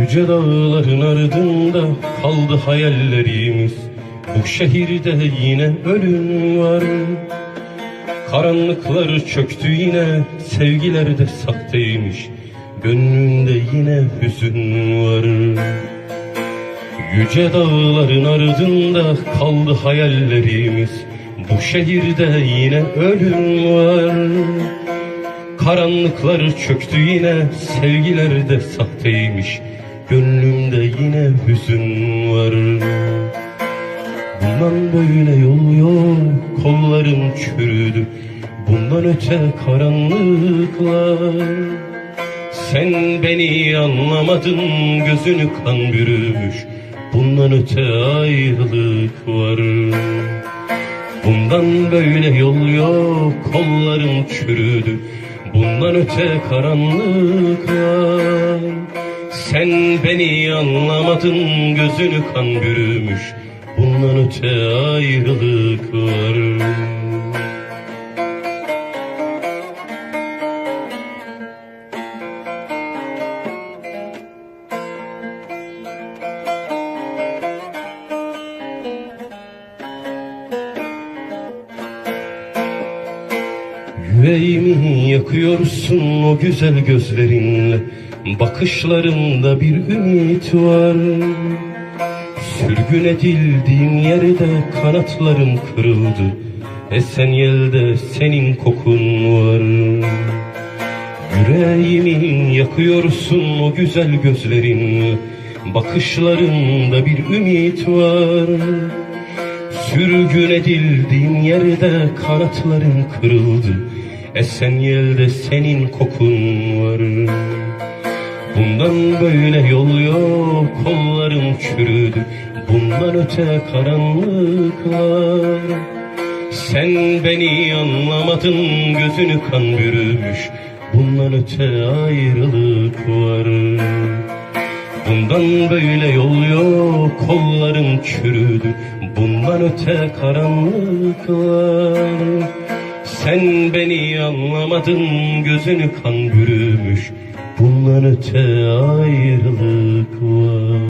Yüce dağların ardında kaldı hayallerimiz. Bu şehirde yine ölüm var. Karanlıklar çöktü yine Sevgiler de sahteymiş Gönlümde yine hüzün var. Yüce dağların ardında kaldı hayallerimiz. Bu şehirde yine ölüm var. Karanlıklar çöktü yine Sevgiler de sahteymiş Gönlümde yine hüzün var. Bundan böyle yol yok Kollarım çürüdü. Bundan öte karanlıklar. Sen beni anlamadın Gözünü kan bürümüş. Bundan öte ayrılık var. Bundan böyle yol yok Kollarım çürüdü. Bundan öte karanlık var Sen beni anlamadın Gözünü kan bürümüş. Bundan öte ayrılık var. Yüreğimi yakıyorsun o güzel gözlerinle Bakışlarında bir ümit var. Sürgün edildiğim yerde kanatlarım kırıldı. Esen yelde senin kokun var. Yüreğimi yakıyorsun o güzel gözlerinle Bakışlarında bir ümit var. Sürgün edildiğim yerde kanatlarım kırıldı. Esen yelde senin kokun var Bundan böyle yol yok kollarım çürüdü. Bundan öte karanlıklar. Sen beni anlamadın gözünü kan bürümüş. Bundan öte ayrılık var Bundan böyle yol yok kollarım çürüdü. Bundan öte karanlıklar Sen beni anlamadın gözünü kan bürümüş. Bundan öte ayrılık var